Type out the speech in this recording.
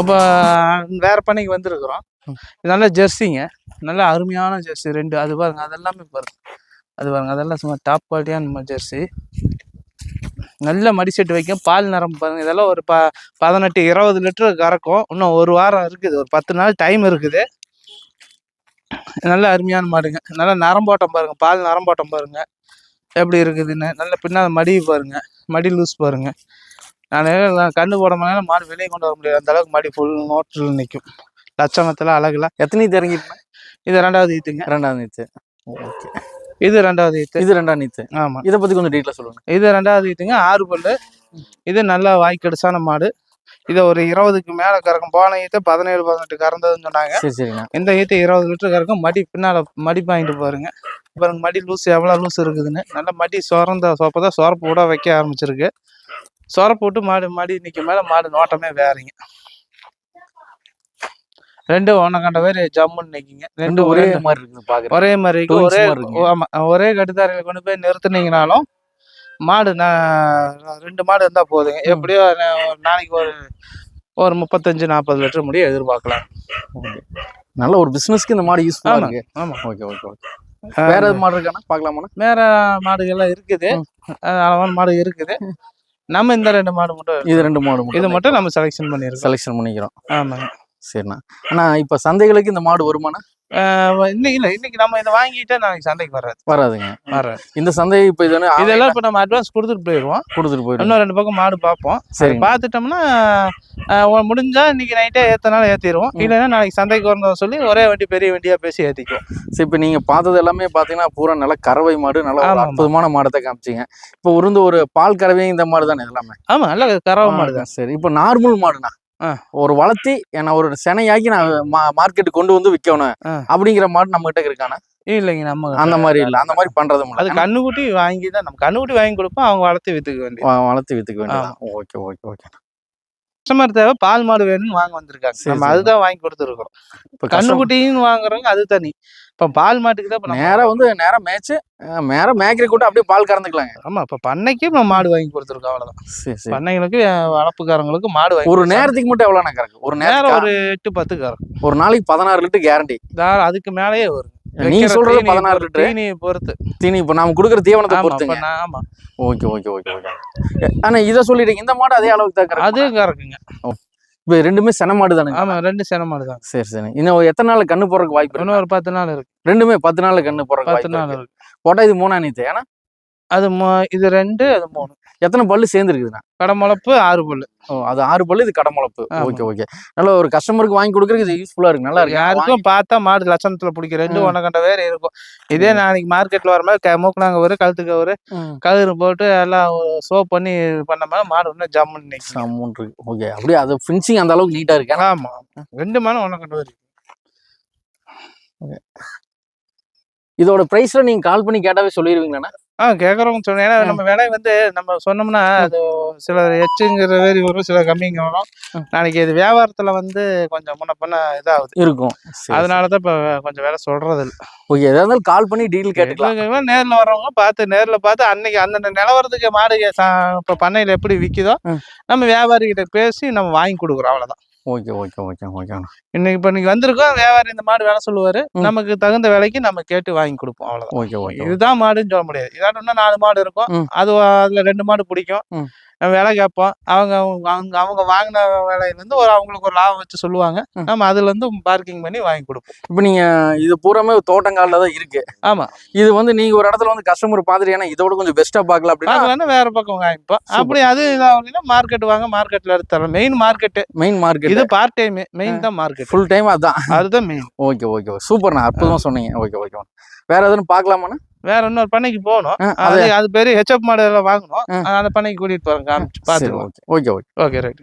இப்போ வேற பண்ணைக்கு வந்திருக்கிறோம். நல்ல ஜெர்சிங்க. நல்ல அருமையான ஜெர்சி. ரெண்டு அது பாருங்க அதெல்லாமே பாருங்க. அது பாருங்க அதெல்லாம் சும்மா டாப் குவாலிட்டியான ஜெர்சி. நல்ல மடி செட்டு வைக்கும். பால் நரம்பு பாருங்க இதெல்லாம் ஒரு ப பதினெட்டு இருபது லிட்டர் கறக்கும். இன்னும் ஒரு வாரம் இருக்குது. ஒரு பத்து நாள் டைம் இருக்குது. நல்ல அருமையான மாடுங்க. நல்ல நரம்போட்டம் பாருங்க. பால் நரம்போட்டம் பாருங்க. எப்படி இருக்குதுன்னு. நல்ல பின்னால் மடி பாருங்க. மடி லூஸ் பாருங்க. நான் கண்ணு போட முடியல மாடு வெளியே கொண்டு வர முடியாது. அந்த அளவுக்கு மடி ஃபுல் நோட்டில் நிற்கும் லட்சணத்தில் அழகுல. எத்தனை இறங்கிட்டு இது ரெண்டாவது ஈத்துங்க. ரெண்டாவது நீத்து ஓகே. இது ரெண்டாவது ஈத்து. இது ரெண்டாம் நீத்து ஆமாம் இதை பத்தி கொஞ்சம் டீட்டெயில் சொல்லுங்க. இது ரெண்டாவது ஈத்துங்க. ஆறு பல்லு. இது நல்லா வாய்க்கடிசான மாடு. இதை ஒரு இருபதுக்கு மேலே கறக்கும். போன ஈத்து பதினேழு பதினெட்டு கறந்ததுன்னு சொன்னாங்க. இந்த ஈத்து இருபது லிட்டர் கறக்கும். மடி பின்னால் மடி பாயிண்ட் பாருங்க. பாருங்க மடி லூஸ் எவ்வளோ லூஸ் இருக்குதுன்னு. நல்லா மடி சொரந்த சோப்பை தான் சொரப்பு கூட வைக்க ஆரம்பிச்சிருக்கு. சொரப்பு விட்டு மாடு மடி நிற்க மேலே மாடு நோட்டமே வேறீங்க. ரெண்டும் ஒன்றை கண்ட பேர் ஜம்முன்னு நிற்கிங்க ரெண்டு ஒரே மாதிரி இருக்குது ஒரே மாதிரி இருக்கு. ஒரே மாதிரி இருக்குங்க. ஆமா. ஒரே கட்டுத்தாரையில கொண்டு போய் நிறுத்துனீங்கனாலும் மாடு நான் ரெண்டு மாடு இருந்தா போதுங்க. எப்படியோ நாளைக்கு ஒரு ஒரு முப்பத்தஞ்சு நாற்பது லிட்டர் முடிய எதிர்பார்க்கலாம். நல்ல ஒரு பிசினஸ்க்கு இந்த மாடு யூஸ்ஃபுல்லா ஆமா இருக்கு ஆமா. ஓகே ஓகே ஓகே வேற மாடு இருக்கானா? பார்க்கலாமா வேற மாடுகள்லாம் இருக்குது. அளவான மாடு இருக்குது. நம்ம இந்த ரெண்டு மாடு மட்டும் இது ரெண்டு மாடு இது மட்டும் நம்ம செலெக்ஷன் பண்ணியிருக்கோம். செலெக்ஷன் பண்ணிக்கிறோம். ஆமாங்க. சரிண்ணா. அண்ணா இப்ப சந்தைகளுக்கு இந்த மாடு வருமானா இன்னைக்கு இல்லை இன்னைக்கு நம்ம இதை வாங்கிட்டா நாளைக்கு சந்தைக்கு வராது. வராதுங்க. வராது. இந்த சந்தை இப்ப இது இதெல்லாம் இப்போ நம்ம அட்வான்ஸ் கொடுத்துட்டு போயிடுவோம் கொடுத்துட்டு போயிடும் இன்னும் ரெண்டு பக்கம் மாடு பார்ப்போம். சரி பார்த்துட்டோம்னா முடிஞ்சா இன்னைக்கு நைட்டே ஏத்தனால ஏத்திடுவோம் ம். இல்லைன்னா நாளைக்கு சந்தைக்கு வரணும் சொல்லி ஒரே வண்டி பெரிய வண்டியா பேசி ஏத்திக்குவோம். சரி இப்ப நீங்க பார்த்தது எல்லாமே பாத்தீங்கன்னா பூரா நல்ல கறவை மாடு நல்ல. அற்புதமான மாடத்தை காமிச்சீங்க. இப்போ உருந்து ஒரு பால் கறவையும் இந்த மாடு தானே எல்லாமே ஆமா நல்ல கறவை மாடு தான். சரி இப்போ நார்மல் மாடுண்ணா. ஒரு வளர்த்தி என்ன ஒரு செனையாக்கி நான் மார்க்கெட்டுக்கு கொண்டு வந்து விற்கணும். அப்படிங்கிற மாடு நம்ம கிட்ட இருக்கானே? இல்லைங்க நம்ம அந்த மாதிரி இல்ல. அந்த மாதிரி பண்றதும் அது கண்ணுக்குட்டி வாங்கி தான் நம்ம கண்ணுக்குட்டி வாங்கி கொடுப்போம் அவங்க வளர்த்து வித்துக்க வேண்டியது வ- வளர்த்து வித்துக்க வேண்டியதான் ஓகே ஓகே ஓகே. கஸ்டமர் தேவை பால் மாடு வேணும்னு வாங்க வந்திருக்காங்க. நம்ம. அதுதான் வாங்கி கொடுத்துருக்கோம். இப்போ கண்ணுக்குட்டின்னு வாங்குறவங்க அது தனி. இப்ப பால் மாட்டுக்கு தான் இப்ப நம்ம- நேரா வந்து நேரா மேய்ச்சு அஹ், நேரா மேய்க்கிற கூட அப்படியே பால் கறந்துக்கலாங்க. ஆமா இப்ப பண்ணைக்கு நம்ம மாடு வாங்கி கொடுத்துருக்கோம் சரி பண்ணைகளுக்கு வளர்ப்புக்காரங்களுக்கு மாடு வாங்கி ஒரு. நேரத்துக்கு மட்டும் எவ்வளோண்ணா கறக்கு? ஒரு நேரம் நேரம் ஒரு எட்டு பத்து கறக்கும். ஒரு நாளைக்கு பதினாறு லிட்டர் கேரண்டி அதுக்கு மேலேயே வரும் நீங்க சொல்றது பதினாறு பொறுத்து- லிட்டர். தீனியை பொறுத்து. தீனி இப்போ நாம கொடுக்குற தீவனத்தை நான் ஆமா. Okay okay okay okay. ஆனா இதை சொல்லிட்டீங்க இந்த மாடு அதே அளவுக்கு தான் அது கறக்கு கறக்குங்க. இப்போ ரெண்டுமே சென மாடு தானுங்க. ஆமா ரெண்டு சென மாடு தான். சரி சரி. இன்னும் எத்தனை நாள்ல கண்ணு போறதுக்கு வாய்ப்பு இருக்கு? இன்னும் ஒரு பத்து நாள் இருக்கு. ரெண்டுமே பத்து நாள்ல கண்ணு போறதுக்கு பத்து நாள் இருக்கு. போட்டா இது மூணா நீத்து ஏன்னா? அது இது ரெண்டு அது மூணு. எத்தனை பல்லு சேர்ந்துருக்குதுண்ணா? கடமுளப்பு ஆறு பல்லு. ஓ அது ஆறு பல்லு இது கடமுளப்பு. Okay okay. நல்ல ஒரு கஸ்டமருக்கு வாங்கி கொடுக்குறதுக்கு இது யூஸ்ஃபுல்லா இருக்கு. நல்லா இருக்கு. யாருக்கும் பார்த்தா மாடு லட்சணத்துல பிடிக்கும். ரெண்டு ம். ஒன்ன கண்ட வேற இருக்கும். இதே நாளைக்கு மார்க்கெட்ல வர மாதிரி க- மூக்குனாங்க ஒரு கழுத்துக்கு ஒரு. கதிர் போட்டு எல்லாம் சோப் பண்ணி பண்ண மாதிரி மாடு இன்னும் ஜம்முன்னு சமூன் இருக்கு. ஓகே. அப்படியே அது ஃபினிஷிங் அந்த அளவுக்கு நீட்டா இருக்கு? ஏன்னா ஆமா. ரெண்டு மாடும் ஒன்ன கண்ட வரும் இதோட பிரைஸ்ல நீங்க கால் பண்ணி கேட்டாவே சொல்லிடுவீங்களாண்ணா ஆ கேட்குறவங்க சொன்னேன் ஏன்னா. நம்ம விலை வந்து நம்ம சொன்னோம்னா அது சில எச்சுங்கிற மாதிரி வரும் சில கம்மிங்க வரும். நாளைக்கு இது வியாபாரத்துல வந்து கொஞ்சம் முன்ன பின்ன இதாகுது. இருக்கும். அதனால தான் இப்போ கொஞ்சம் விலை சொல்றது இல்லை ஓகே எதா இருந்தாலும் கால் பண்ணி டீல் கேட்டுக்கலாம். நேர்ல வர்றவங்க பார்த்து நேர்ல பார்த்து அன்னைக்கு அந்தந்த நிலவரத்துக்கு மாடு இப்ப பண்ணையில எப்படி விக்குதோ ம். நம்ம வியாபாரி கிட்ட பேசி நம்ம வாங்கி கொடுக்குறோம் அவ்வளவுதான். ஓகே ஓகே ஓகே ஓகேண்ணா இன்னைக்கு இப்ப இன்னைக்கு வந்திருக்கோம். வியாபாரி இந்த மாடு வேலை சொல்லுவாரு. நமக்கு தகுந்த விலைக்கு நம்ம கேட்டு வாங்கி கொடுப்போம். அவ்வளவுதான். ஓகே ஓகே இதுதான் மாடுன்னு சொல்ல முடியாது. இதாட்டம் நாலு மாடு இருக்கும். அது அதுல ரெண்டு மாடு பிடிக்கும். விலை கேட்போம். அவங்க அவங்க அவங்க வாங்கின விலையில இருந்து ஒரு அவங்களுக்கு ஒரு லாபம் வச்சு சொல்லுவாங்க. நம்ம அதுல இருந்து பார்க்கிங் பண்ணி வாங்கி கொடுப்போம். இப்போ நீங்க இது பூராமே தோட்டங்காலில் தான் இருக்கு. ஆமா. இது வந்து நீங்க ஒரு இடத்துல வந்து கஸ்டமர் பார்த்துட்டு ஏன்னா இதோட கொஞ்சம் பெஸ்ட்டாக பார்க்கலாம் அப்படின்னா வேற பக்கம் வாங்கிப்போம். அப்படி அது இதாகலைன்னா மார்க்கெட் வாங்க மார்க்கெட்ல எடுத்து தரோம் மெயின் மார்க்கெட் மெயின் மார்க்கெட் இது பார்ட் டைம் மெயின் தான் மார்க்கெட் ஃபுல் டைம் அதான். அதுதான் மெயின் ஓகே ஓகே சூப்பர்ண்ணா. அற்புதமா சொன்னீங்க. ஓகே ஓகே வேற எதுவும் பார்க்கலாமாண்ணா? வேற இன்னொரு பண்ணைக்கு போகணும். அது அதே பெரிய ஹெச்எப் மாடல் வாங்கணும். அந்த பண்ணைக்கு கூட்டிட்டு போறோம் காமிச்சு பாத்துக்கலாம் okay. Okay okay. Okay right